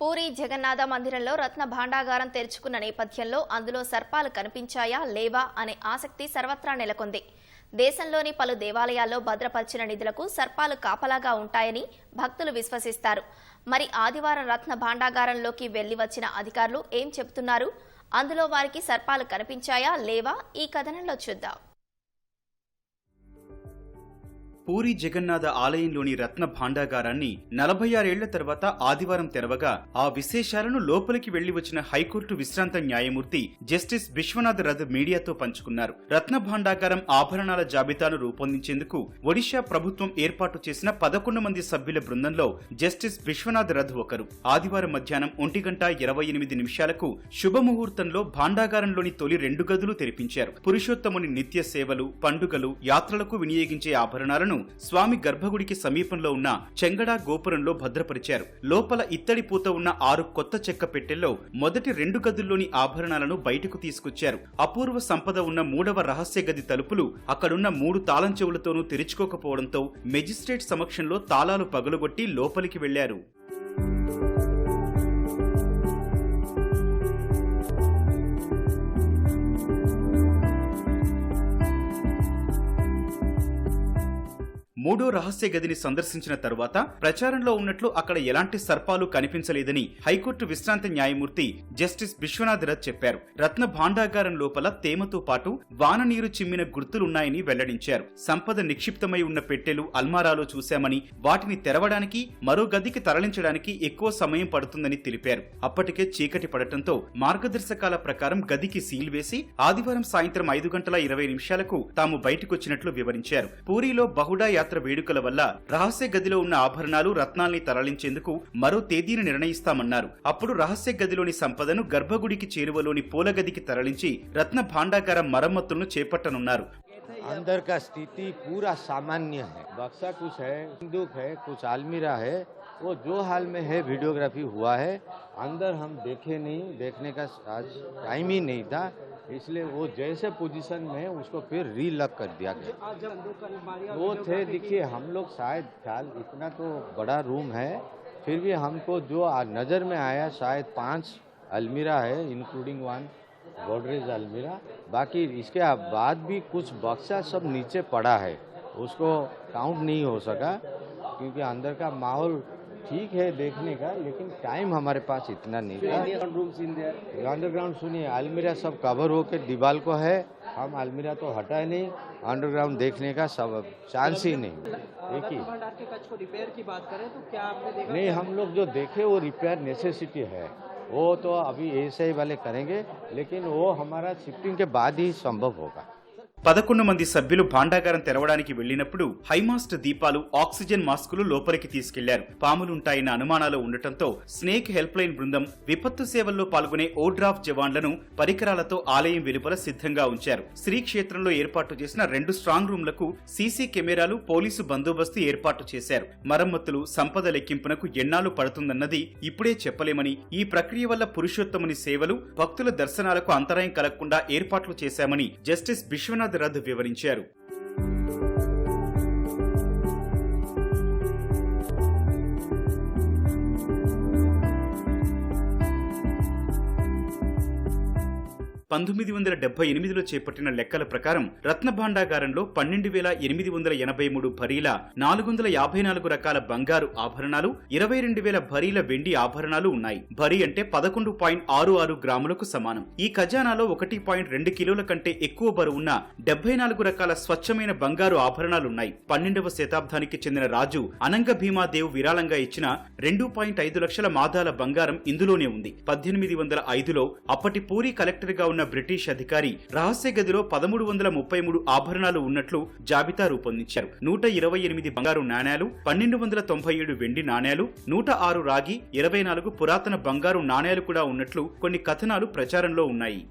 పూరి జగన్నాథ మందిరంలో రత్న భాండాగారం తెరుచుకున్న నేపథ్యంలో అందులో సర్పాలు కనిపించాయా లేవా అనే ఆసక్తి సర్వత్రా నెలకొంది. దేశంలోని పలు దేవాలయాల్లో భద్రపరిచిన నిధులకు సర్పాలు కాపలాగా ఉంటాయని భక్తులు విశ్వసిస్తారు. మరి ఆదివారం రత్న భాండాగారంలోకి వెళ్ళి వచ్చిన అధికారులు ఏం చెబుతున్నారు? అందులో వారికి సర్పాలు కనిపించాయా లేవా? ఈ కథనంలో చూద్దాం. పూరి జగన్నాథ ఆలయంలోని రత్న భాండాగారాన్ని నలభై ఆరేళ్ళ తర్వాత ఆదివారం తెరవగా ఆ విశేషాలను లోపలికి వెళ్ళి వచ్చిన హైకోర్టు విశ్రాంత న్యాయమూర్తి జస్టిస్ విశ్వనాథ్ రథ్ మీడియాతో పంచుకున్నారు. రత్న భాండాగారం ఆభరణాల జాబితాను రూపొందించేందుకు ఒడిశా ప్రభుత్వం ఏర్పాటు చేసిన పదకొండు మంది సభ్యుల బృందంలో జస్టిస్ విశ్వనాథ్ రథ్ ఒకరు. ఆదివారం మధ్యాహ్నం ఒంటి గంట ఇరవై ఎనిమిది నిమిషాలకు శుభముహూర్తంలో భాండాగారంలోని తొలి రెండు గదులు తెరిపించారు. పురుషోత్తముని నిత్య సేవలు పండుగలు యాత్రలకు వినియోగించే ఆభరణాలను స్వామి గర్భగుడికి సమీపంలో ఉన్న చెంగడా గోపురంలో భద్రపరిచారు. లోపల ఇత్తడి పూత ఉన్న ఆరు కొత్త చెక్క పెట్టెల్లో మొదటి రెండు గదుల్లోని ఆభరణాలను బయటకు తీసుకొచ్చారు. అపూర్వ సంపద ఉన్న మూడవ రహస్య గది తలుపులు అక్కడున్న మూడు తాళం చెవులతోనూ తెరుచుకోకపోవడంతో మెజిస్ట్రేట్ సమక్షంలో తాళాలు పగలగొట్టి లోపలికి వెళ్ళారు మూడో రహస్య గదిని సందర్శించిన తరువాత ప్రచారంలో ఉన్నట్లు అక్కడ ఎలాంటి సర్పాలు కనిపించలేదని హైకోర్టు విశ్రాంత న్యాయమూర్తి జస్టిస్ విశ్వనాథ్ చెప్పారు. రత్న భాండాగారం లోపల తేమతో పాటు వాన నీరు చిమ్మిన గుర్తులున్నాయని వెల్లడించారు. సంపద నిక్షిప్తమై ఉన్న పెట్టెలు అల్మారాలో చూశామని వాటిని తెరవడానికి మరో గదికి తరలించడానికి ఎక్కువ సమయం పడుతుందని తెలిపారు. అప్పటికే చీకటి పడటంతో మార్గదర్శకాల ప్రకారం గదికి సీల్ వేసి ఆదివారం సాయంత్రం ఐదు గంటల ఇరవై నిమిషాలకు తాము బయటకొచ్చినట్లు వివరించారు. పూరిలో బహుడా యాత్ర వేడుకల వల్ల రహస్య గదిలో ఉన్న ఆభరణాలు రత్నాల్ని తరలించేందుకు మరో తేదీని నిర్ణయిస్తామన్నారు అప్పుడు రహస్య గదిలోని సంపదను గర్భగుడికి చేరువలోని పూల గదికి తరలించి రత్న భాండాగారం మరమ్మతులను చేపట్టనున్నారు अंदर का स्थिति पूरा सामान्य है बक्सा कुछ है बंदूक है कुछ आलमीरा है वो जो हाल में है वीडियोग्राफी हुआ है अंदर हम देखे नहीं, देखने का आज टाइम ही नहीं था, इसलिए वो जैसे पोजीशन में उसको फिर रीलॉक कर दिया गया। वो थे, देखिए, हम लोग शायद, ख्याल, इतना तो बड़ा रूम है, फिर भी हमको जो नज़र में आया, शायद पाँच अलमीरा है इंक्लूडिंग वन गोडरेज अलमीरा। बाकी इसके बाद भी कुछ बक्सा सब नीचे पड़ा है, उसको काउंट नहीं हो सका, क्योंकि अंदर का माहौल ठीक है देखने का लेकिन टाइम हमारे पास इतना नहीं था। अंडरग्राउंड सुनिए अलमीरा सब कवर होकर दीवार को है। हम अलमीरा तो हटाए नहीं अंडरग्राउंड देखने का सब चांस ही नहीं। ही। भंडार के कच्छ को रिपेयर की बात करें तो क्या आपने देखा? नहीं हम लोग जो देखे वो रिपेयर नेसेसिटी है। वो तो अभी ऐसे ही वाले करेंगे लेकिन वो हमारा शिफ्टिंग के बाद ही संभव होगा। పదకొండు మంది సభ్యులు భాండాగారం తెరవడానికి వెళ్ళినప్పుడు హైమాస్ట్ దీపాలు ఆక్సిజన్ మాస్కులు లోపలికి తీసుకెళ్ళారు. పాములుంటాయన్న అనుమానాలు ఉండటంతో స్నేక్ హెల్ప్ లైన్ బృందం విపత్తు సేవల్లో పాల్గొనే ఓడ్రాఫ్ జవాన్లను పరికరాలతో ఆలయం వెలుపల సిద్ధంగా ఉంచారు. శ్రీక్షేత్రంలో ఏర్పాటు చేసిన రెండు స్ట్రాంగ్ రూమ్లకు సీసీ కెమెరాలు పోలీసు బందోబస్తు ఏర్పాటు చేశారు. మరమ్మతులు సంపద లెక్కింపునకు ఎన్నాళ్ళు పడుతుందన్నది ఇప్పుడే చెప్పలేమని ఈ ప్రక్రియ వల్ల పురుషోత్తముని సేవలు భక్తుల దర్శనాలకు అంతరాయం కలగకుండా ఏర్పాట్లు చేశామని జస్టిస్ విశ్వనాథ్ రథ్ వివరించారు పంతొమ్మిది వందల డెబ్బై ఎనిమిదిలో చేపట్టిన లెక్కల ప్రకారం రత్న భాండాగారంలో పన్నెండు వేల ఎనిమిది వందల ఎనభై మూడు భరీల నాలుగు వందల యాభై నాలుగు రకాల బంగారు ఆభరణాలు ఇరవై రెండు వేల భరీల వెండి ఆభరణాలు ఉన్నాయి. భరీ అంటే పదకొండు పాయింట్ ఆరు ఆరు గ్రాములకు సమానం. ఈ ఖజానాలో ఒకటి పాయింట్ రెండు కిలోల కంటే ఎక్కువ బరువున్న డెబ్బై నాలుగు రకాల స్వచ్ఛమైన బంగారు ఆభరణాలున్నాయి పన్నెండవ శతాబ్దానికి చెందిన రాజు అనంగ భీమాదేవ్ విరాళంగా ఇచ్చిన రెండు పాయింట్ ఐదు లక్షల మాదాల బంగారం ఇందులోనే ఉంది. పద్దెనిమిది వందల ఐదులో అప్పటి పూరి కలెక్టర్గా ఉన్న ఉన్న బ్రిటిష్ అధికారి రహస్య గదిలో పదమూడు వందల ముప్పై మూడు ఆభరణాలు ఉన్నట్లు జాబితా రూపొందించారు. నూట ఇరవై ఎనిమిది బంగారు నాణేలు పన్నెండు వందల తొంభై ఏడు వెండి నాణేలు నూట ఆరు రాగి ఇరవై నాలుగు పురాతన బంగారు నాణేలు కూడా ఉన్నట్లు కొన్ని కథనాలు ప్రచారంలో ఉన్నాయి.